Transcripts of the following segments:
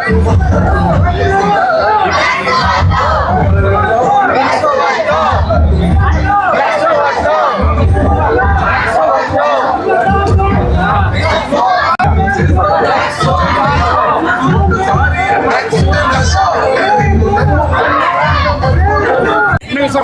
¡Ay, no! ¡Ay!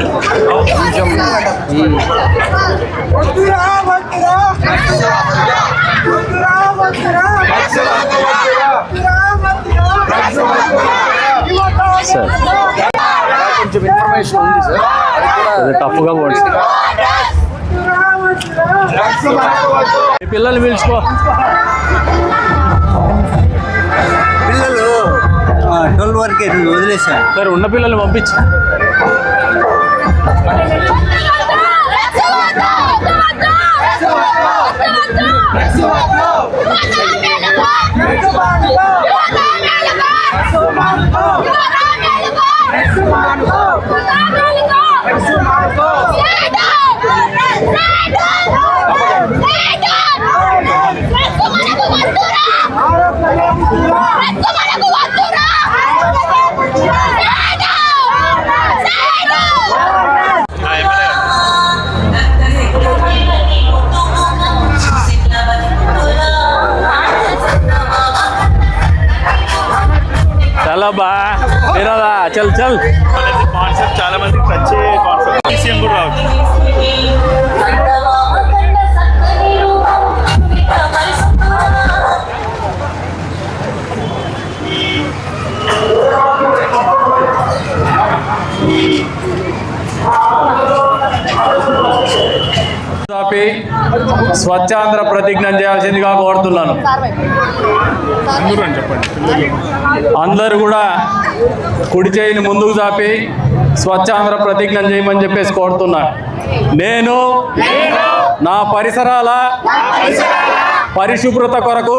కొంచెం ఈ sir కొంచెం ఇన్ఫర్మేషన్ ఉంది సార్ అది టఫ్గా పోండి. మీ పిల్లల్ని పిలుచుకో. పిల్లలు ట్వెల్వ్ వరకే వదిలేసాను సరే ఉన్న పిల్లల్ని పంపించు చాలా స్వచ్ఛాంధ్ర ప్రతిజ్ఞ చేయాల్సిందిగా కోరుతున్నాను. అందరూ కూడా కుడి చేయిని ముందుకు చాపి స్వచ్ఛాంధ్ర ప్రతిజ్ఞ చేయమని చెప్పేసి కోరుతున్నా. నేను నా పరిసరాల పరిశుభ్రత కొరకు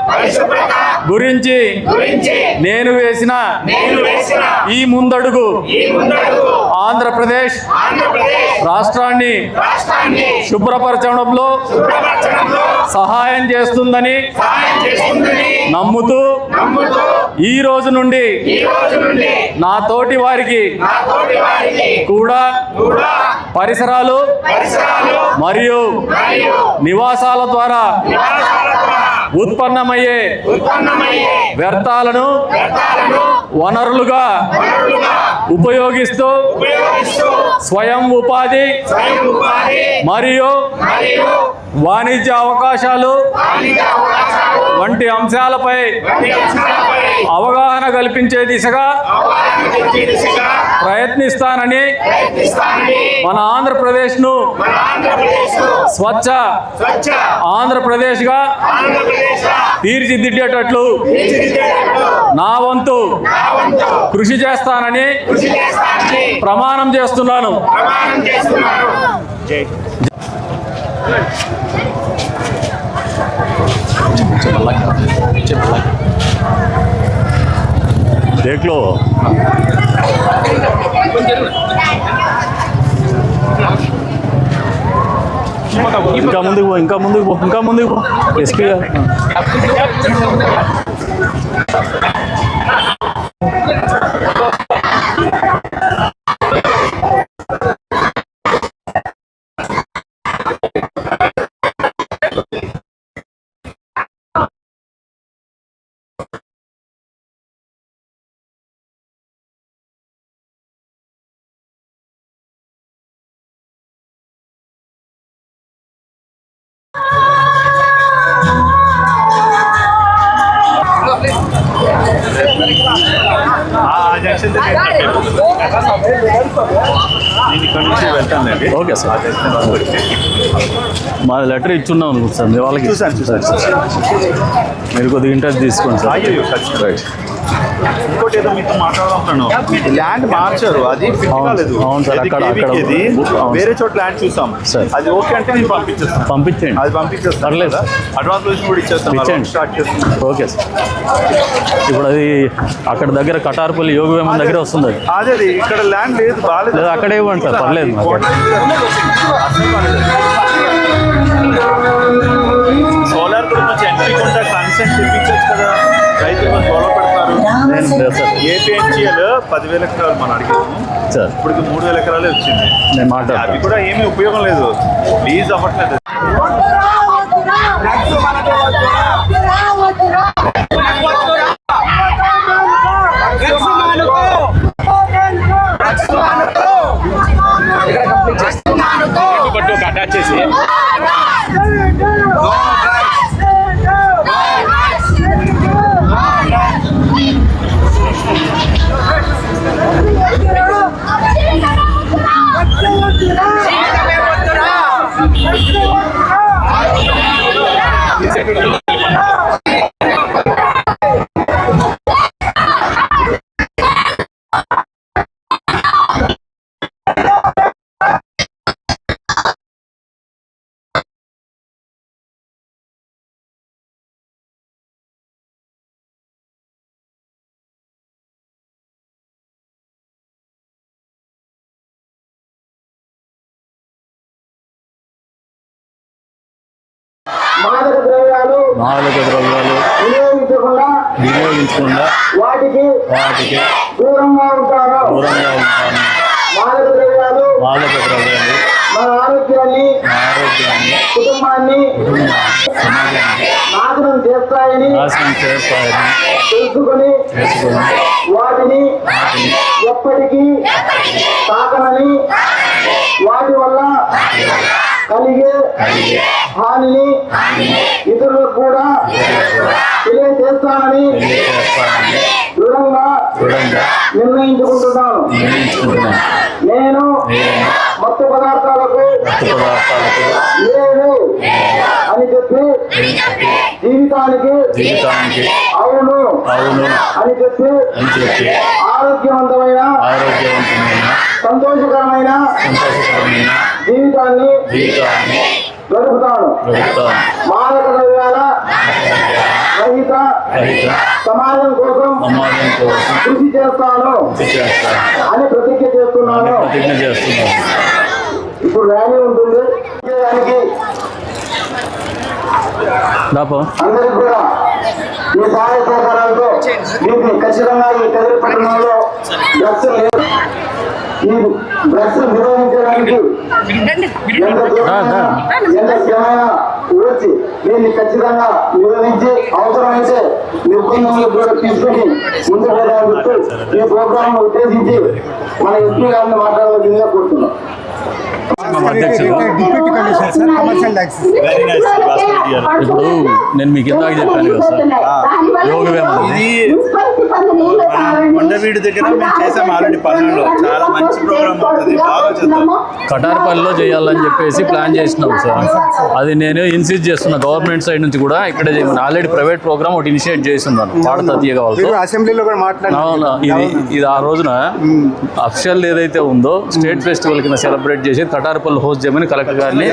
గురించి నేను వేసిన ఈ ముందడుగు ఆంధ్రప్రదేశ్ రాష్ట్రాన్ని శుభ్రపరచడంలో సహాయం చేస్తుందని నమ్ముతూ ఈ రోజు నుండి నా తోటి వారికి కూడా పరిసరాలు మరియు నివాసాల ద్వారా ఉత్పన్నమయ్యే వ్యర్థాలను వనరులుగా ఉపయోగిస్తూ స్వయం ఉపాధి మరియు వాణిజ్య అవకాశాలు వంటి అంశాలపై అవగాహన కల్పించే దిశగా ప్రయత్నిస్తానని మన ఆంధ్రప్రదేశ్ను స్వచ్ఛ ఆంధ్రప్రదేశ్గా తీర్చిదిద్దేటట్లు నా వంతు కృషి చేస్తానని ప్రమాణం చేస్తున్నాను. జై देख लो ఇంకా ముందుకు పో ఇంకా ముందుకు పో ఇంకా ముందుకు పో ఎస్పీ జంక్షన్ దగ్గర నేను ఇక్కడ నుంచి వెళ్తానండి ఓకే సార్. ఆ జంక్షన్ వరకు వచ్చి మా లెటర్ ఇచ్చున్నాం అనుకుంటా సార్. మీ వాళ్ళకి చూసాను చూసాను మీరు కొద్దిగా ఇంట్రెస్ట్ తీసుకోండి సార్. రైట్ ఇంకోటి ఏదో మీతో మాట్లాడాలనుకున్నాను ల్యాండ్ మార్చారు. అది కాలేదు అవును. సార్, అక్కడ- అక్కడ- వేరే చోట ల్యాండ్ చూసాం. అది ఓకే అంటే నేను పంపించేస్తాను. పంపించండి అది పంపించేస్తాను పర్లేదు. అడ్వాన్స్ రోజు కూడా ఇచ్చేస్తాను. స్టార్ట్ చేస్తాను. Okay sir. ఇప్పుడు అది అక్కడ దగ్గర కటార్పల్లి యోగ వేమన్ దగ్గర వస్తుంది అది. అదే అది ఇక్కడ ల్యాండ్ లేదు బాగాలేదు. లేదా అక్కడే ఇవ్వండి సార్. పర్లేదు. ఏపీఎన్జిఎల్ పదివేల ఎకరాలు మనం అడిగాము. సార్ ఇప్పుడు మూడు వేల ఎకరాలే వచ్చింది. నేను అవి మాట్లాడతాను కూడా ఏమీ ఉపయోగం లేదు. లీజ్ అవ్వట్లేదు. Ah! వాటికి దూరంగా ఉంటాను. మాదక ద్రవ్యాలు మన ఆరోగ్యాన్ని కుటుంబాన్ని సమాజాన్ని నాశనం చేస్తాయని నాశనం చేస్తాయని తెలుసుకొని తెలుసుకొని వాటిని ఎప్పటికీ తాకనని వాటి వల్ల కలిగే హానిని ఇతరులకు కూడా తెలియజేస్తానని దృఢంగా నిర్ణయించుకుంటున్నాను. నేను మత్తు పదార్థాలకు లేదు అని చెప్పి జీవితానికి జీవితానికి అవును అవును అని చెప్పి ఆరోగ్యవంతమైన ఆరోగ్యవంతమైన సంతోషకరమైన సంతోషకరమైన జీవితాన్ని గడుపుతాను మాదక ద్రవ్యాల రహిత సమాజం కోసం కృషి చేస్తాను అని ప్రతిజ్ఞ చేస్తున్నాను. ఇప్పుడు ర్యాలీ ఉంటుంది. అందరికి కూడా మీ సహాయ సహకారాలతో దీన్ని ఖచ్చితంగా ఈ కదిరి పట్టణంలో లేదు ఈ నిర్వహించడానికి ఎంత శ్రమైనా వచ్చి దీన్ని ఖచ్చితంగా నిర్వహించి అవసరమైతే నిర్బంధంలో కూడా తీసుకొని ముందుకు వెళ్ళాలంటూ ఈ ప్రోగ్రామ్ ఉద్దేశించి మన ఎస్పీ గారిని మాట్లాడవలసిందిగా కోరుతున్నాం. సార్ కమర్షియల్ వెరీ నైస్ ఇప్పుడు నేను మీకు ఇందాక చెప్పాను కదా సార్. కొండవీడి దగ్గర మేము చేసాం ఆల్రెడీ చాలా మంచి ప్రోగ్రామ్ అవుతుంది బాగా చేద్దాం. కటార్పల్లిలో చేయాలని చెప్పేసి ప్లాన్ చేసినాం సార్. అది నేను ఇన్సిస్ట్ చేస్తున్నా గవర్నమెంట్ సైడ్ నుంచి కూడా ఇక్కడే ఆల్రెడీ ప్రైవేట్ ప్రోగ్రామ్ ఒకటి ఇనిషియేట్ చేస్తున్నాను పాడతా తీయగా వాళ్ళతో అసెంబ్లీలో కూడా ఇది ఇది ఆ రోజున అఫిషియల్ ఏదైతే ఉందో స్టేట్ ఫెస్టివల్ కింద సెలబ్రేట్ చేసి కటార్పల్లి హోస్ట్ చేయమని కలెక్టర్ గారిని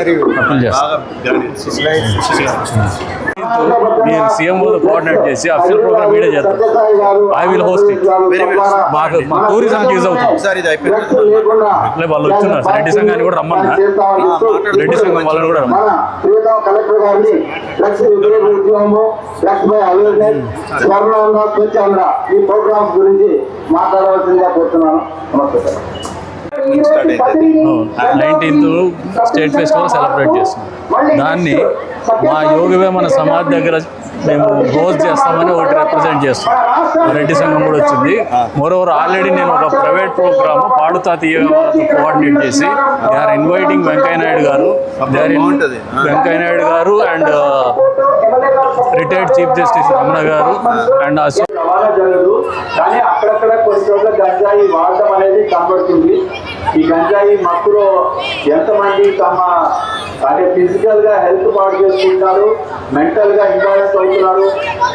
బాగా నేను సీఎం కోఆర్డినేట్ చేసి అఫిషియల్ ప్రోగ్రామ్ వీడియో చేస్తాను will host it. మాకు మా టూరిజంకి యూజ్ అవుతుంది. వాళ్ళు వచ్చున్నారు రెడ్డి సంఘాన్ని కూడా రమ్మన్నా? రెడ్డి సంఘం వాళ్ళని కూడా రమ్మన్నా ఈ ప్రోగ్రామ్స్ గురించి మాట్లాడవలసిందిగా కోరుతున్నాను. నమస్తే sir nineteenth state festival celebrate చేస్తున్నాం. దాన్ని మా యోగ వేమన సమాధి దగ్గర మేము హోస్ట్ చేస్తామని ఒకటి రిప్రజెంట్ చేస్తాం రెడ్డి సంఘం కూడా వచ్చింది. మోరోవర్ ఆల్రెడీ నేను ఒక ప్రైవేట్ ప్రోగ్రామ్ పాడుతా తీయగా కోఆర్డినేట్ చేసి they are inviting Venkaiah Naidu garu they are బాగుంటది. Venkaiah Naidu garu and retired chief justice Ramana garu and జరగదు కానీ అక్కడక్కడ కొన్ని చోట్ల గంజాయి వాడటం అనేది కనబడుతుంది. ఈ గంజాయి మత్తులో ఎంతమంది తమ అంటే ఫిజికల్గా హెల్త్ పాడు చేసుకుంటున్నారు మెంటల్గా అవుతున్నారు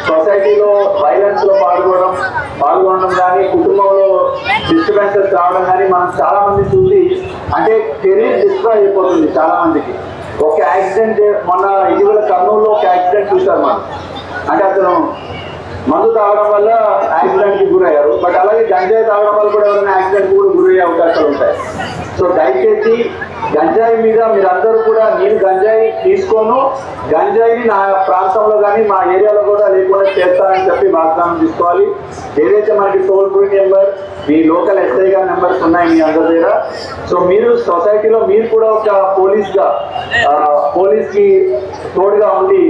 సొసైటీలో వైలెన్స్లో పాల్గొనడం పాల్గొనడం కానీ కుటుంబంలో డిస్టర్బెన్సెస్ రావడం కానీ మనం చాలా మంది చూసి అంటే కెరీర్ డిస్ట్రాయ్ అయిపోతుంది చాలా మందికి ఒక యాక్సిడెంట్ మొన్న ఇటీవల కర్నూలులో ఒక యాక్సిడెంట్ చూశారు మనం. అంటే అతను మందు తాగడం వల్ల యాక్సిడెంట్కి గురయ్యారు. బట్ అలాగే గంజాయి తాగడం వల్ల కూడా ఎవరైనా యాక్సిడెంట్ కూడా గురయ్యే అవకాశాలు ఉంటాయి. సో దయచేసి గంజాయి మీద మీరందరూ కూడా నేను గంజాయి తీసుకోను. గంజాయిని నా ప్రాంతంలో కానీ మా ఏరియాలో కూడా లేకుండా చేస్తానని చెప్పి వాగ్దానం తీసుకోవాలి. ఏదైతే మనకి టోల్ ఫ్రీ నెంబర్ మీ లోకల్ ఎస్ఐ గారి నెంబర్స్ ఉన్నాయి మీ అందరి దగ్గర. సో మీరు సొసైటీలో మీరు కూడా ఒక పోలీస్గా పోలీస్కి తోడుగా ఉండి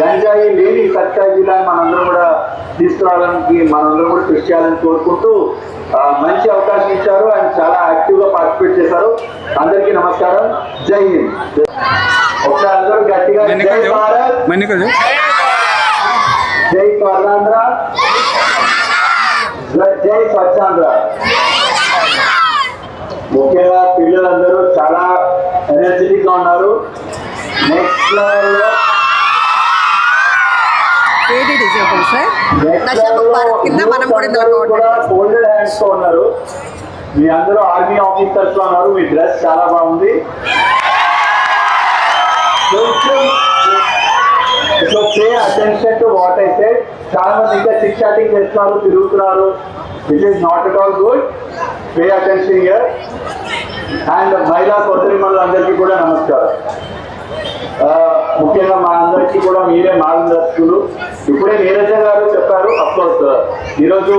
గంజాయి లేని సత్కాయ జిల్లాని మనందరం కూడా తీసుకురావడానికి మనందరం కూడా కృషి చేయాలని కోరుకుంటూ మంచి అవకాశం ఇచ్చారు. అండ్ చాలా యాక్టివ్గా పార్టిసిపేట్ చేశారు. అందరికీ నమస్కారం. జై హింద్. ఒకసారి అందరూ గట్టిగా జై భారత్. జై. స్వర్ణాంధ్ర. జై- జై స్వచ్ఛాంధ్ర. ముఖ్యంగా పిల్లలందరూ చాలా ఎనర్జెటిక్గా ఉన్నారు. నెక్స్ట్ లెవెల్లో ఏది డిజేబుల్ సార్ దశాబ్దం భారత్ కింద మనం కూడా ఇందులో కోఆర్డినేట్ ఫోల్డెడ్ హ్యాండ్స్తో ఉన్నారు. మీ అందరూ ఆర్మీ ఆఫీసర్స్ అన్నారు మీ డ్రెస్ చాలా బాగుంది. So pay attention to what I said చాలా మంది ఇంకా చిక్ చాటింగ్ చేస్తున్నారు తిరుగుతున్నారు. It is not at all good pay attention here and మహిళా సోదరి అందరికీ కూడా నమస్కారం. ముఖ్యంగా మా అందరికీ కూడా మీరే మార్గదర్శకులు ఇప్పుడే నీరజ గారు చెప్పారు అఫ్కోర్స్ ఈరోజు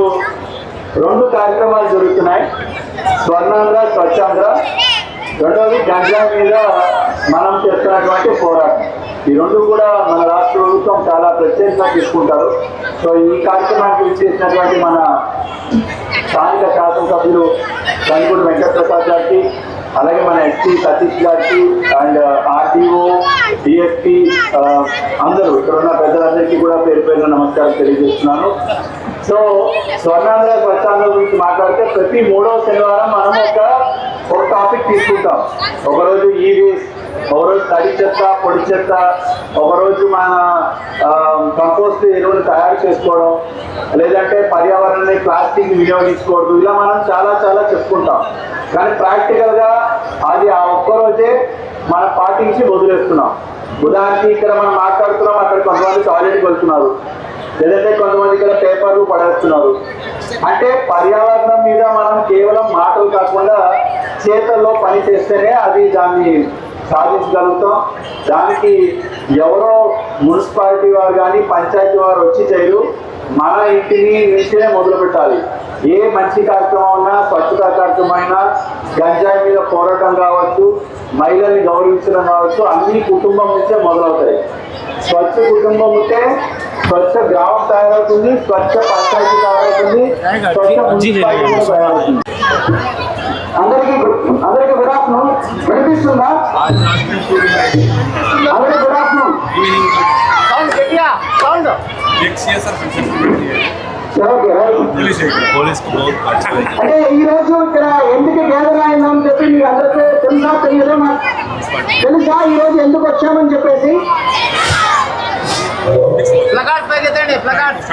రెండు కార్యక్రమాలు జరుగుతున్నాయి. స్వర్ణాంధ్ర స్వచ్ఛాంధ్ర. రెండవది గంజా మీద మనం చేస్తున్నటువంటి పోరాటం. ఈ రెండు కూడా మన రాష్ట్ర ప్రభుత్వం చాలా ప్రత్యేకంగా తీసుకుంటారు. సో ఈ కార్యక్రమానికి చేసినటువంటి మన స్థానిక శాసనసభ్యులు కనుగూడు వెంకటప్రసాద్ గారికి అలాగే మన ఎస్పీ సతీష్ గారికి అండ్ ఆర్టీఓ డిఎస్పీ అందరూ ఇక్కడ ఉన్న పెద్దలందరికీ కూడా పేరు పేరున నమస్కారం తెలియజేస్తున్నాను. సో స్వర్ణాంధ్ర స్వచ్ఛాంధ్ర గురించి మాట్లాడితే ప్రతి మూడవ శనివారం మనం ఒక ఒక టాపిక్ తీసుకుంటాం. ఒకరోజు ఈ వేస్ట్ ఒకరోజు తడి చెత్త పొడి చెత్త ఒకరోజు మన కంపోస్ట్ ఎరువులు తయారు చేసుకోవడం లేదంటే పర్యావరణాన్ని ప్లాస్టిక్ వినియోగించుకోవడం ఇలా మనం చాలా చాలా చెప్పుకుంటాం. కానీ ప్రాక్టికల్గా అది ఆ ఒక్కరోజే మనం పాటించి వదిలేస్తున్నాం. ఉదాహరణకి ఇక్కడ మనం మాట్లాడుతున్నాం అక్కడ కొంతమంది టాయిలెట్కి వెళ్తున్నారు. లేదంటే కొంతమంది ఇక్కడ పేపర్లు పడేస్తున్నారు. అంటే పర్యావరణం మీద మనం కేవలం మాటలు కాకుండా చేతల్లో పని చేస్తేనే అది దాన్ని సాధించగలుగుతాం. దానికి ఎవరో మున్సిపాలిటీ వారు కానీ పంచాయతీ వారు వచ్చి చేయరు. మన ఇంటిని నుంచే మొదలు పెట్టాలి. ఏ మంచి కార్యక్రమం ఉన్నా స్వచ్ఛత కార్యక్రమం అయినా గంజాయి మీద పోరాటం కావచ్చు మహిళల్ని గౌరవించడం కావచ్చు అన్ని కుటుంబం నుంచే మొదలవుతాయి. స్వచ్ఛ కుటుంబం ఉంటే స్వచ్ఛ గ్రామం తయారవుతుంది స్వచ్ఛ పంచాయతీ తయారవుతుంది స్వచ్ఛ మున్సిపాలిటీ కూడా తయారవుతుంది. అందరికీ గుడ్- అందరికీ గుడ్ ఆఫ్టర్నూన్. వినిపిస్తుందా? అందరికీ good afternoon. Okay right police को बहुत अच्छा लगा అంటే ఈ రోజు ఇక్కడ ఎందుకు గ్యాదర్ అయిందని చెప్పి మీకు అందరికీ తెలుసా తెలియదు నాకు తెలుసా ఈ రోజు ఎందుకు వచ్చామని చెప్పేసి ప్లకార్డ్స్ పైకి ఎత్తండి ప్లకార్డ్స్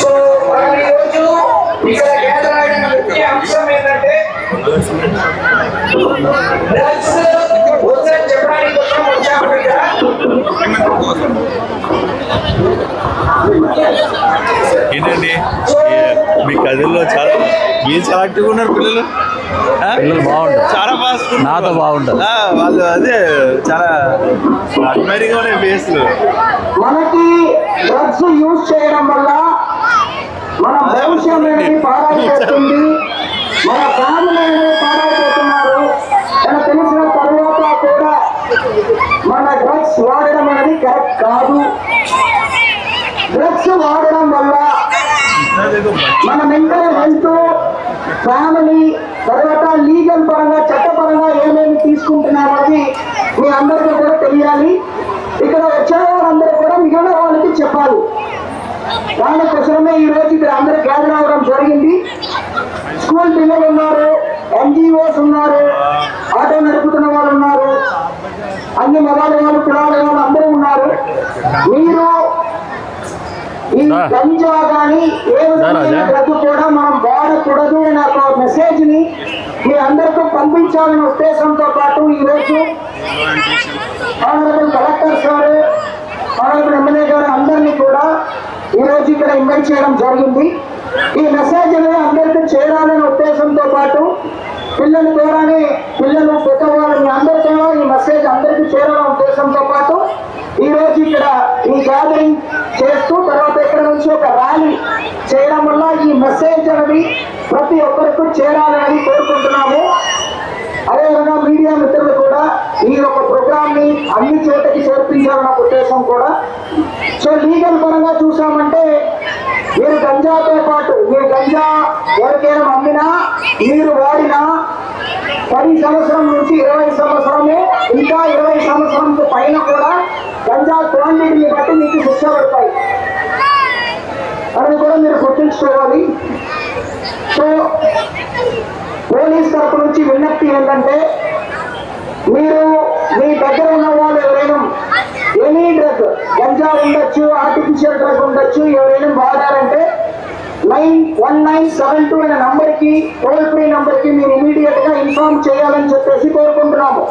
సో మనం ఈ రోజు ఇక్కడ గ్యాదర్ అయిన ముఖ్య అంశం ఏంటంటే డ్రగ్స్ ఏంటండి? ఏ- మీ కథల్లో చాలా మీరు చాలా యాక్టివ్గా ఉన్నారు పిల్లలు? పిల్లలు బాగుంటారు. చాలా ఫాస్ట్ నాతో బాగుంటారు. వాళ్ళు అదే చాలా అడ్మైరింగ్ ఉన్నాయి ఫేస్లు మనకి డ్రగ్స్ యూజ్ చేయడం వల్ల మన భవిష్యం అనేది పాడైపోతుంది. మన ఫ్యామిలీ అనేది తన తెలిసిన తర్వాత కూడా స్వాదం అనేది కరెక్ట్ కాదు. డ్రగ్స్ వాడడం వల్ల మన మెంటల్ హెల్త్ ఫ్యామిలీ తర్వాత లీగల్ పరంగా చట్టపరంగా ఏమేమి తీసుకుంటున్నామని మీ అందరికీ కూడా తెలియాలి. ఇక్కడ వచ్చిన వాళ్ళందరూ కూడా మిగిలిన వాళ్ళకి చెప్పాలి. దానికోసమే ఈ రోజు ఇక్కడ అందరూ గ్యాదర్ అవ్వడం జరిగింది. స్కూల్ పిల్లలు ఉన్నారు ఎన్జిఓస్ ఉన్నారు ఆటో నడుపుతున్న వాళ్ళు ఉన్నారు. అన్ని మతాల వాళ్ళు కులాల వాళ్ళు అందరూ ఉన్నారు మీరు ఈ. గంజా కానీ ఏ. విధమైన డ్రగ్ కూడా మనం వాడకూడదు అనే ఒక మెసేజ్ని మీ అందరికీ పంపించాలనే ఉద్దేశంతో పాటు ఈ రోజు honourable collector sir honourable MLA garu అందరినీ కూడా ఈ రోజు ఇక్కడ ఇన్వైట్ చేయడం జరిగింది ఈ మెసేజ్ అనేది అందరికీ చేరాలనే ఉద్దేశంతో పాటు పిల్లల ద్వారానే పిల్లలు పెద్దవాళ్ళు మీ అందరితో ఈ మెసేజ్ అందరికీ చేరాలనే ఉద్దేశంతో పాటు ఈ రోజు ఇక్కడ ఈ గ్యాదరింగ్ చేస్తూ తర్వాత ఇక్కడ నుంచి ఒక ర్యాలీ చేయడం వల్ల ఈ మెసేజ్ అనేది ప్రతి ఒక్కరికి చేరాలని కోరుకుంటున్నాము. అదేవిధంగా మీడియా మిత్రులు కూడా ఈ యొక్క ప్రోగ్రామ్ని అన్ని చోటకి చేర్పించాలన్న ఉద్దేశం కూడా. సో లీగల్ పరంగా చూసామంటే మీరు గంజాతో పాటు మీరు గంజా ఎవరికైనా అమ్మినా మీరు వాడినా పది సంవత్సరం నుంచి ఇరవై సంవత్సరము ఇంకా ఇరవై సంవత్సరం పైన కూడా గంజా క్వాంటిటీని బట్టి మీకు శిక్ష పడతాయి. అది కూడా మీరు గుర్తుంచుకోవాలి. సో పోలీస్ తరపు నుంచి విజ్ఞప్తి ఏంటంటే మీరు మీ దగ్గర ఉన్న వాళ్ళు ఎవరైనా ఎనీ డ్రగ్ గంజా ఉండొచ్చు ఆర్టిఫిషియల్ డ్రగ్ ఉండొచ్చు ఎవరైనా వాడారంటే nine one nine seven two అనే నంబర్కి టోల్ ఫ్రీ నంబర్కి మీరు ఇమీడియట్గా ఇన్ఫార్మ్ చేయాలని చెప్పేసి కోరుకుంటున్నాము.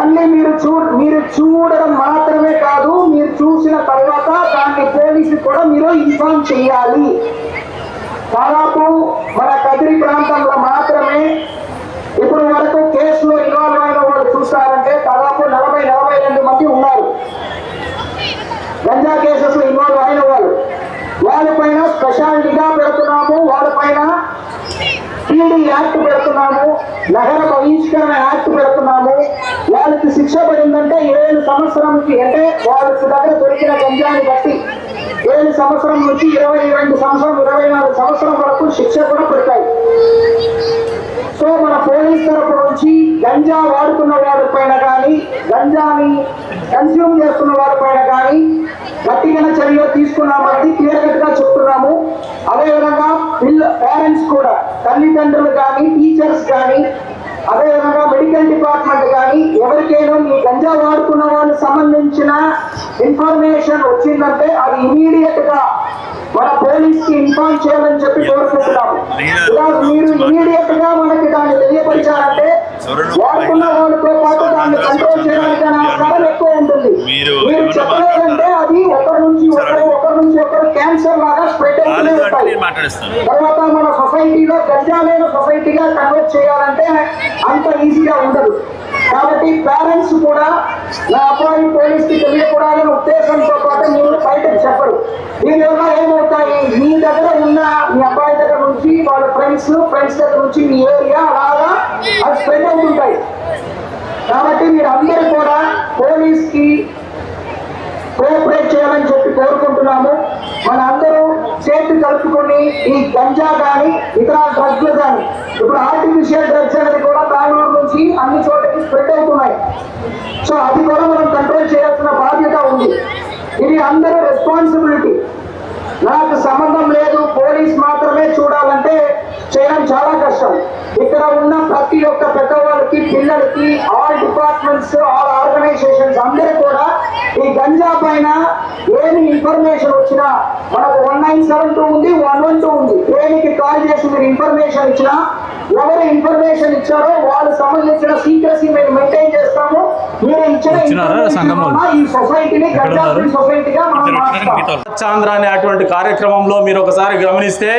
ఓన్లీ మీరు చూ మీరు చూడడం మాత్రమే కాదు మీరు చూసిన తర్వాత దాన్ని పోలీసు కూడా మీరు ఇన్ఫార్మ్ చేయాలి. దాదాపు మన కదిరి ప్రాంతంలో మాత్రమే ఇప్పుడు వరకు కేసులో ఇన్వాల్వ్ అయిన వాళ్ళు చూస్తారంటే దాదాపు నలభై నలభై రెండు మంది ఉన్నారు గంజా కేసెస్లో ఇన్వాల్వ్ అయిన వాళ్ళు వాళ్ళపైన పెడుతున్నాము వాళ్ళపైన పీడీ యాక్ట్ పెడుతున్నాము నగర బహిష్కరణ యాక్ట్ పెడుతున్నాము. వాళ్ళకి శిక్ష పడిందంటే ఏడు సంవత్సరంకి అంటే వాళ్ళకి దగ్గర దొరికిన గంజాన్ని బట్టి ఏడు సంవత్సరం నుంచి ఇరవై రెండు సంవత్సరం ఇరవై నాలుగు సంవత్సరం వరకు శిక్ష కూడా పెడతాయి. సో మన పోలీస్ తరపు నుంచి గంజా వాడుతున్న వారిపైన కానీ గంజాని కన్స్యూమ్ చేస్తున్న వారిపైన కానీ గట్టిగా చర్య తీసుకున్నామని క్లియర్గా చెప్తున్నాము. అదేవిధంగా పిల్ల పేరెంట్స్ కూడా తల్లిదండ్రులు కానీ టీచర్స్ కానీ అదేవిధంగా మెడికల్ డిపార్ట్మెంట్ కానీ ఎవరికైనా ఈ గంజా వాడుకున్న వాళ్ళకి సంబంధించిన ఇన్ఫర్మేషన్ వచ్చిందంటే అది ఇమీడియట్గా మన పోలీస్కి ఇన్ఫార్మ్ చేయాలని చెప్పి కోరుకుంటున్నాము. మీరు ఇమీడియట్గా మనకి దాన్ని తెలియపరిచారంటే మీరు మాట్లాడిస్తాను. తర్వాత మన సొసైటీలో గంజా లేని సొసైటీగా కన్వర్ట్ చేయాలంటే అంత ఈజీగా ఉండదు. కాబట్టి పేరెంట్స్ కూడా నా అబ్బాయి పోలీస్కి తెలియకూడదనే ఉద్దేశంతో పాటు మీరు బయటకు చెప్పరు. దీనివల్ల ఏమవుతాయి? మీ దగ్గర ఉన్న మీ అబ్బాయి దగ్గర నుంచి వాళ్ళ ఫ్రెండ్స్ ఫ్రెండ్స్ దగ్గర నుంచి మీ ఏరియా అలాగా అది స్ప్రెడ్ అవుతుంటాయి. కాబట్టి మీరు అందరూ కూడా పోలీస్కి కోఆపరేట్ చేయాలని చెప్పి కోరుకుంటున్నాము. మనందరూ చేతి కలుపుకొని ఈ గంజా కానీ ఇతర డ్రగ్లు కానీ ఇప్పుడు ఆర్టిఫిషియల్ డ్రగ్స్ అనేది కూడా బెంగళూరు నుంచి అన్ని చోట్లకి స్ప్రెడ్ అవుతున్నాయి. సో అది కూడా మనం కంట్రోల్ చేయాల్సిన బాధ్యత ఉంది. ఇది అందరూ రెస్పాన్సిబిలిటీ నాకు సంబంధం లేదు పోలీస్ మాత్రమే చూడాలంటే చేయడం చాలా ఇక్కడ ఉన్న ప్రతి ఒక్క పెద్దవాళ్ళకి పిల్లలకి ఆల్ డిపార్ట్మెంట్స్ ఆల్ ఆర్గనైజేషన్స్ అందరూ కూడా ఈ గంజా పైన ఏమి ఇన్ఫర్మేషన్ వచ్చినా మనకు వన్ నైన్ సెవెన్ టూ ఉంది వన్ వన్ టూ ఉంది. దేనికి కాల్ చేసి మీరు ఇన్ఫర్మేషన్ ఇచ్చినా ఎవరు ఇన్ఫర్మేషన్ ఇచ్చారో వాళ్ళు సంబంధించిన సీక్రసీ మేము మెయింటైన్ చేస్తాము. మీరు ఇచ్చిన ఈ సొసైటీని సొసైటీగా మనం అనే అటువంటి కార్యక్రమంలో మీరు ఒకసారి గమనిస్తే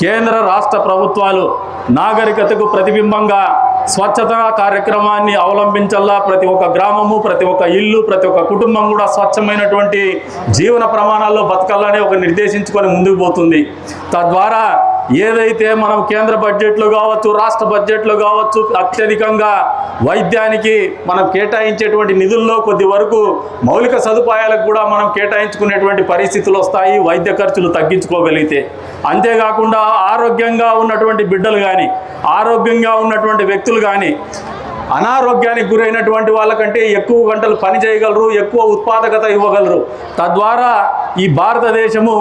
కేంద్ర రాష్ట్ర ప్రభుత్వాలు నాగరికతకు ప్రతిబింబంగా స్వచ్ఛత కార్యక్రమాన్ని అవలంబించల్లా ప్రతి ఒక్క గ్రామము ప్రతి ఒక్క ఇల్లు ప్రతి ఒక్క కుటుంబం కూడా స్వచ్ఛమైనటువంటి జీవన ప్రమాణాల్లో బతకాలని ఒక నిర్దేశించుకొని ముందుకు పోతుంది. తద్వారా ఏదైతే మనం కేంద్ర బడ్జెట్లో కావచ్చు రాష్ట్ర బడ్జెట్లో కావచ్చు అత్యధికంగా వైద్యానికి మనం కేటాయించేటువంటి నిధుల్లో కొద్ది వరకు మౌలిక సదుపాయాలకు కూడా మనం కేటాయించుకునేటువంటి పరిస్థితులు వస్తాయి వైద్య ఖర్చులు తగ్గించుకోగలిగితే. అంతేకాకుండా ఆరోగ్యంగా ఉన్నటువంటి బిడ్డలు కానీ ఆరోగ్యంగా ఉన్నటువంటి వ్యక్తులు కానీ అనారోగ్యానికి గురైనటువంటి వాళ్ళకంటే ఎక్కువ గంటలు పని చేయగలరు ఎక్కువ ఉత్పాదకత ఇవ్వగలరు. తద్వారా ఈ భారతదేశము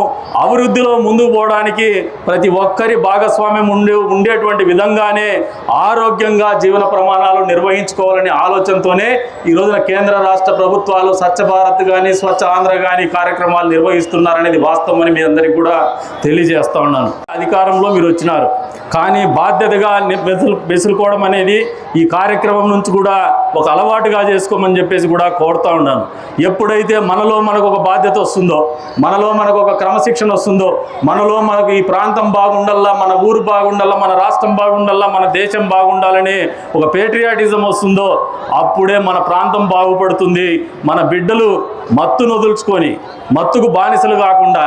అభివృద్ధిలో ముందుకు పోవడానికి ప్రతి ఒక్కరి భాగస్వామ్యం ఉండే ఉండేటువంటి విధంగానే ఆరోగ్యంగా జీవన ప్రమాణాలు నిర్వహించుకోవాలనే ఆలోచనతోనే ఈ రోజున కేంద్ర రాష్ట్ర ప్రభుత్వాలు స్వచ్ఛ భారత్ కానీ స్వచ్ఛ ఆంధ్ర కానీ కార్యక్రమాలు నిర్వహిస్తున్నారనేది వాస్తవం అని మీ అందరికీ కూడా తెలియజేస్తా ఉన్నాను. అధికారంలో మీరు వచ్చినారు. కానీ బాధ్యతగా బెసులు బెసులుకోవడం అనేది ఈ కార్యక్రమం నుంచి కూడా ఒక అలవాటుగా చేసుకోమని చెప్పేసి కూడా కోరుతా ఉన్నాను. ఎప్పుడైతే మనలో మనకు ఒక బాధ్యత వస్తుందో మనలో మనకు ఒక క్రమశిక్షణ వస్తుందో మనలో మనకు ఈ ప్రాంతం బాగుండల్లా మన ఊరు బాగుండల్లా మన రాష్ట్రం బాగుండల్లా మన దేశం బాగుండాలని ఒక పేట్రియాటిజం వస్తుందో అప్పుడే మన ప్రాంతం బాగుపడుతుంది. మన బిడ్డలు మత్తును వదులుచుకొని మత్తుకు బానిసలు కాకుండా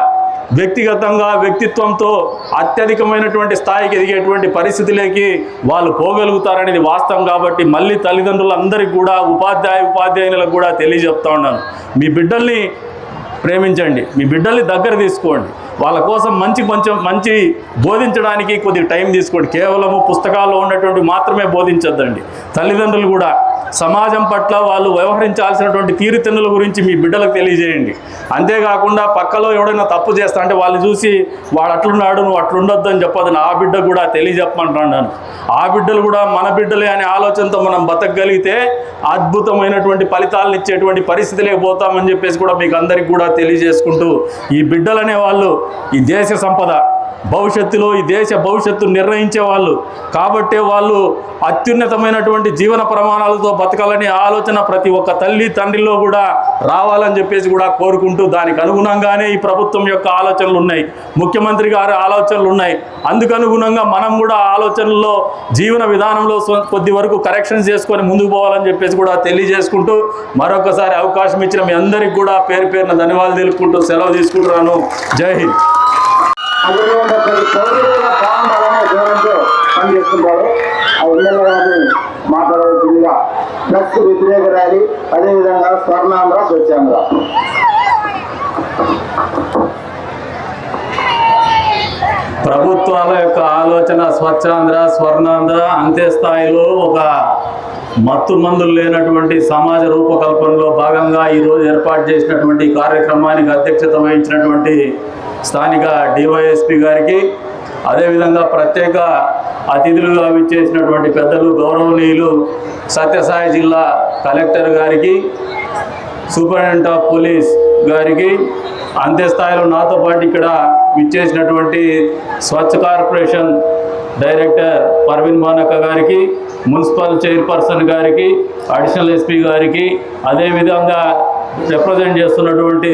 వ్యక్తిగతంగా వ్యక్తిత్వంతో అత్యధికమైనటువంటి స్థాయికి ఎదిగేటువంటి పరిస్థితిలోకి వాళ్ళు పోగలుగుతారనేది వాస్తవం కాబట్టి మళ్ళీ తల్లిదండ్రులందరికీ కూడా ఉపాధ్యాయ ఉపాధ్యాయులకు కూడా తెలియజెప్తా ఉన్నాను. మీ బిడ్డల్ని ప్రేమించండి. మీ బిడ్డల్ని దగ్గర తీసుకోండి. వాళ్ళ కోసం మంచి కొంచెం మంచి బోధించడానికి కొద్దిగా టైం తీసుకోండి. కేవలము పుస్తకాల్లో ఉన్నటువంటి మాత్రమే బోధించొద్దండి. తల్లిదండ్రులు కూడా సమాజం పట్ల వాళ్ళు వ్యవహరించాల్సినటువంటి తీరుతెన్నుల గురించి మీ బిడ్డలకు తెలియజేయండి. అంతేకాకుండా పక్కలో ఎవడైనా తప్పు చేస్తా అంటే వాళ్ళు చూసి వాడు అట్లున్నాడు నువ్వు అట్లుండొద్దు అని చెప్పదు ఆ బిడ్డ కూడా తెలియజెప్పమంటున్నాను ఆ బిడ్డలు కూడా మన బిడ్డలే అనే ఆలోచనతో మనం బతకగలిగితే అద్భుతమైనటువంటి ఫలితాలను ఇచ్చేటువంటి పరిస్థితులే పోతామని చెప్పేసి కూడా మీకు అందరికీ కూడా తెలియజేసుకుంటూ ఈ బిడ్డలనే వాళ్ళు ఈ దేశ సంపద భవిష్యత్తులో ఈ దేశ భవిష్యత్తు నిర్ణయించే వాళ్ళు. కాబట్టే వాళ్ళు అత్యున్నతమైనటువంటి జీవన ప్రమాణాలతో బతకాలనే ఆలోచన ప్రతి ఒక్క తల్లి తండ్రిలో కూడా రావాలని చెప్పేసి కూడా కోరుకుంటూ దానికి అనుగుణంగానే ఈ ప్రభుత్వం యొక్క ఆలోచనలు ఉన్నాయి. ముఖ్యమంత్రి గారి ఆలోచనలు ఉన్నాయి. అందుకనుగుణంగా మనం కూడా ఆలోచనల్లో జీవన విధానంలో కొద్ది వరకు కరెక్షన్స్ చేసుకొని ముందుకు పోవాలని చెప్పేసి కూడా తెలియజేసుకుంటూ మరొకసారి అవకాశం ఇచ్చిన మీ అందరికీ కూడా పేరు పేరున ధన్యవాదాలు తెలుపుకుంటూ సెలవు తీసుకుంటున్నాను. జై హింద్. అందులో ఉన్న ప్రతి పౌరులు కూడా బాగుండాలనే ఉద్దేశంతో పనిచేస్తుంటారు ఆ ఎమ్మెల్యే గారిని మాట్లాడవలసిందిగా డ్రగ్స్ వ్యతిరేక ర్యాలీ అదేవిధంగా స్వర్ణాంధ్ర స్వచ్ఛాంధ్ర ప్రభుత్వాల యొక్క ఆలోచన స్వచ్ఛాంధ్ర స్వర్ణాంధ్ర అంతే స్థాయిలో ఒక మత్తు మందులు లేనటువంటి సమాజ రూపకల్పనలో భాగంగా ఈరోజు ఏర్పాటు చేసినటువంటి కార్యక్రమానికి అధ్యక్షత వహించినటువంటి స్థానిక డివైఎస్పి గారికి అదేవిధంగా ప్రత్యేక అతిథులుగా విచ్చేసినటువంటి పెద్దలు గౌరవనీయులు సత్యసాయి జిల్లా కలెక్టర్ గారికి సూపరింటెండెంట్ ఆఫ్ పోలీస్ గారికి అంతే స్థాయిలో నాతో పాటు ఇక్కడ విచ్చేసినటువంటి స్వచ్ఛ కార్పొరేషన్ డైరెక్టర్ పర్వీన్ మానక్క గారికి మున్సిపల్ చైర్పర్సన్ గారికి అడిషనల్ ఎస్పీ గారికి అదేవిధంగా రిప్రజెంట్ చేస్తున్నటువంటి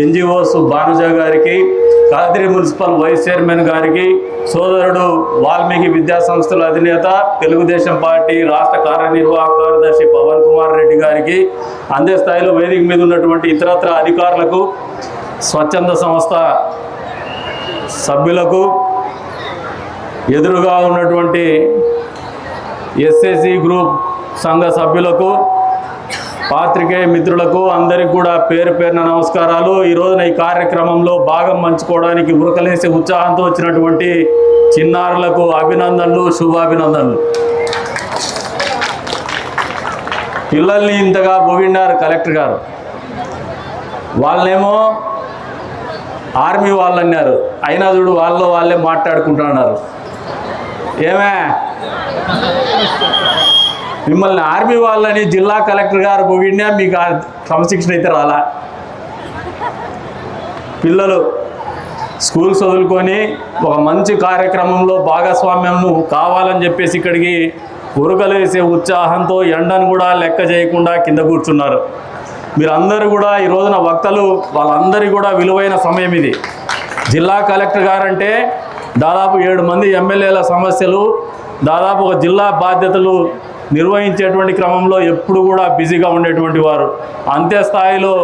ఎన్జిఓస్ భానుజ గారికి కాదిరి మున్సిపల్ వైస్ చైర్మన్ గారికి సోదరుడు వాల్మీకి విద్యా సంస్థల అధినేత తెలుగుదేశం పార్టీ రాష్ట్ర కార్యనిర్వాహక కార్యదర్శి పవన్ కుమార్ రెడ్డి గారికి అందే స్థాయిలో వేదిక మీద ఉన్నటువంటి ఇతరత్ర అధికారులకు స్వచ్ఛంద సంస్థ సభ్యులకు ఎదురుగా ఉన్నటువంటి ఎస్ఎస్సి గ్రూప్ సంఘ సభ్యులకు పాత్రికేయ మిత్రులకు అందరికీ కూడా పేరు పేరున నమస్కారాలు. ఈ రోజున ఈ కార్యక్రమంలో భాగం పంచుకోవడానికి ఉరకలేసి ఉత్సాహంతో వచ్చినటువంటి చిన్నారులకు అభినందనలు శుభాభినందనలు. పిల్లల్ని ఇంతగా పొగిడినారు కలెక్టర్ గారు. వాళ్ళేమో ఆర్మీ వాళ్ళు అన్నారు. అయినా చూడు వాళ్ళు వాళ్ళే మాట్లాడుకుంటున్నారు. ఏమే? మిమ్మల్ని ఆర్మీ వాళ్ళని జిల్లా కలెక్టర్ గారు పొగిడినా మీకు ఆ క్రమశిక్షణ అయితే రాలా. పిల్లలు స్కూల్స్ వదులుకొని ఒక మంచి కార్యక్రమంలో భాగస్వామ్యము కావాలని చెప్పేసి ఇక్కడికి ఉరకలేసే ఉత్సాహంతో ఎండను కూడా లెక్క చేయకుండా కింద కూర్చున్నారు. మీరందరూ కూడా ఈ రోజున వక్తలు వాళ్ళందరికీ కూడా విలువైన సమయం ఇది. జిల్లా కలెక్టర్ గారంటే దాదాపు ఏడు మంది ఎమ్మెల్యేల సమస్యలు దాదాపు ఒక జిల్లా బాధ్యతలు నిర్వహించేటువంటి క్రమంలో ఎప్పుడు కూడా బిజీగా ఉండేటువంటి వారు. అంతే స్థాయిలో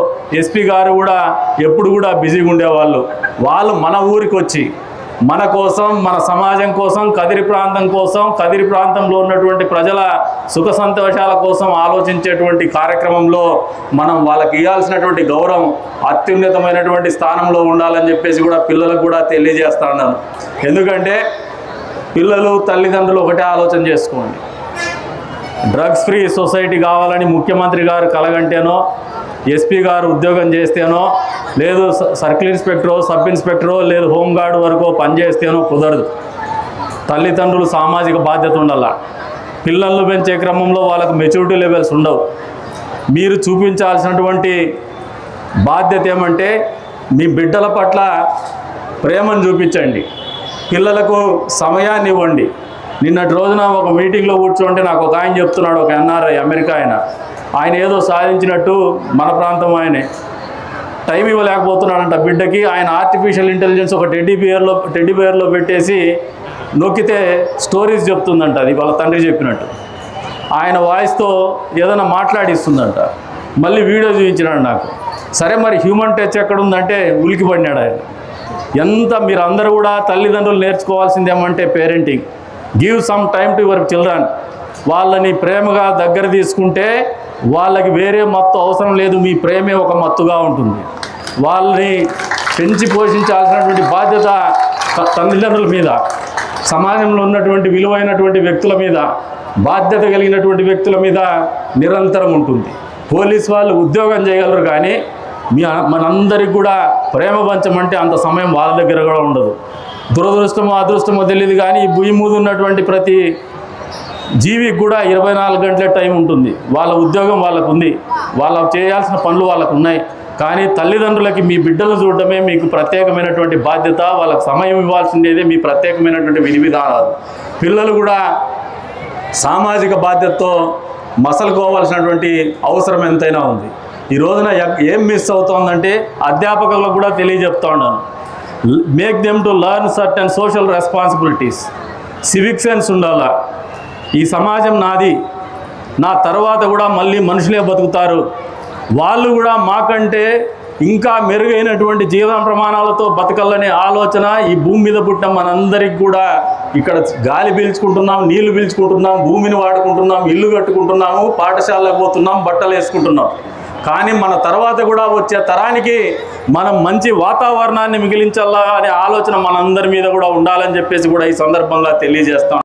ఎస్పీ గారు కూడా ఎప్పుడు కూడా బిజీగా ఉండేవాళ్ళు. వాళ్ళు మన ఊరికి వచ్చి మన కోసం మన సమాజం కోసం కదిరి ప్రాంతం కోసం కదిరి ప్రాంతంలో ఉన్నటువంటి ప్రజల సుఖ సంతోషాల కోసం ఆలోచించేటువంటి కార్యక్రమంలో మనం వాళ్ళకి ఇవ్వాల్సినటువంటి గౌరవం అత్యున్నతమైనటువంటి స్థానంలో ఉండాలని చెప్పేసి కూడా పిల్లలకు కూడా తెలియజేస్తా ఉన్నాను. ఎందుకంటే పిల్లలు తల్లిదండ్రులు ఒకటే ఆలోచన చేసుకోండి. డ్రగ్స్ ఫ్రీ సొసైటీ కావాలని ముఖ్యమంత్రి గారు కలగంటేనో ఎస్పీ గారు ఉద్యోగం చేస్తేనో లేదు స- సర్కిల్ ఇన్స్పెక్టరో సబ్ ఇన్స్పెక్టరో లేదు హోంగార్డు వరకు పనిచేస్తేనో కుదరదు. తల్లిదండ్రులు సామాజిక బాధ్యత ఉండాల. పిల్లలను పెంచే క్రమంలో వాళ్ళకు మెచ్యూరిటీ లెవెల్స్ ఉండవు. మీరు చూపించాల్సినటువంటి బాధ్యత ఏమంటే మీ బిడ్డల పట్ల ప్రేమను చూపించండి. పిల్లలకు సమయాన్ని ఇవ్వండి. నిన్నటి రోజున ఒక మీటింగ్లో కూర్చోంటే నాకు ఒక ఆయన చెప్తున్నాడు ఒక ఎన్ఆర్ఐ అమెరికా ఆయన. ఆయన ఏదో సాధించినట్టు మన ప్రాంతం ఆయనే. టైం ఇవ్వలేకపోతున్నాడంట బిడ్డకి. ఆయన ఆర్టిఫిషియల్ ఇంటెలిజెన్స్ ఒక టెడ్డీ బియర్లో టెడ్డీ బియర్లో పెట్టేసి నొక్కితే స్టోరీస్ చెప్తుందంట అది వాళ్ళ తండ్రి చెప్పినట్టు. ఆయన వాయిస్తో ఏదైనా మాట్లాడిస్తుందంట. మళ్ళీ వీడియో చూపించినాడు నాకు. సరే మరి హ్యూమన్ టచ్ ఎక్కడ ఉందంటే ఉలికి పడినాడు ఆయన. ఎంత మీరు అందరూ కూడా తల్లిదండ్రులు నేర్చుకోవాల్సిందేమంటే parenting. Give some time to your children వాళ్ళని ప్రేమగా దగ్గర తీసుకుంటే వాళ్ళకి వేరే మత్తు అవసరం లేదు. మీ ప్రేమే ఒక మత్తుగా ఉంటుంది. వాళ్ళని పెంచి పోషించాల్సినటువంటి బాధ్యత తల్లిదండ్రుల మీద సమాజంలో ఉన్నటువంటి విలువైనటువంటి వ్యక్తుల మీద బాధ్యత కలిగినటువంటి వ్యక్తుల మీద నిరంతరం ఉంటుంది. పోలీస్ వాళ్ళు ఉద్యోగం చేయగలరు కానీ మీ మనందరికి కూడా ప్రేమ పంచమంటే అంత సమయం వాళ్ళ దగ్గర కూడా ఉండదు. దురదృష్టమో అదృష్టమో తెలియదు కానీ ఈ భూమి మీద ఉన్నటువంటి ప్రతి జీవికి కూడా ఇరవై నాలుగు గంటల టైం ఉంటుంది. వాళ్ళ ఉద్యోగం వాళ్ళకు ఉంది. వాళ్ళ చేయాల్సిన పనులు వాళ్ళకు ఉన్నాయి. కానీ తల్లిదండ్రులకి మీ బిడ్డలు చూడటమే మీకు ప్రత్యేకమైనటువంటి బాధ్యత. వాళ్ళకి సమయం ఇవ్వాల్సిందేదే మీ ప్రత్యేకమైనటువంటి విధి విధానాలు పిల్లలు కూడా సామాజిక బాధ్యతతో మసలుకోవాల్సినటువంటి అవసరం ఎంతైనా ఉంది. ఈ రోజున ఏం మిస్ అవుతోందంటే అధ్యాపకులకు కూడా తెలియజెప్తా ఉన్నాను. Make them to learn certain social responsibilities civic sense ఉండాలా? ఈ సమాజం నాది. నా తర్వాత కూడా మళ్ళీ మనుషులే బతుకుతారు. వాళ్ళు కూడా మాకంటే ఇంకా మెరుగైనటువంటి జీవన ప్రమాణాలతో బతకాలనే ఆలోచన ఈ భూమి మీద పుట్టిన మనందరికి కూడా ఇక్కడ గాలి పీల్చుకుంటున్నాం నీళ్ళు పీల్చుకుంటున్నాం భూమిని వాడుకుంటున్నాం ఇల్లు కట్టుకుంటున్నాము పాఠశాలకు పోతున్నాం బట్టలు వేసుకుంటున్నాం. కానీ మన తర్వాత కూడా వచ్చే తరానికి మనం మంచి వాతావరణాన్ని మిగిలించాలా అనే ఆలోచన మనందరి మీద కూడా ఉండాలని చెప్పేసి కూడా ఈ సందర్భంగా తెలియజేస్తాం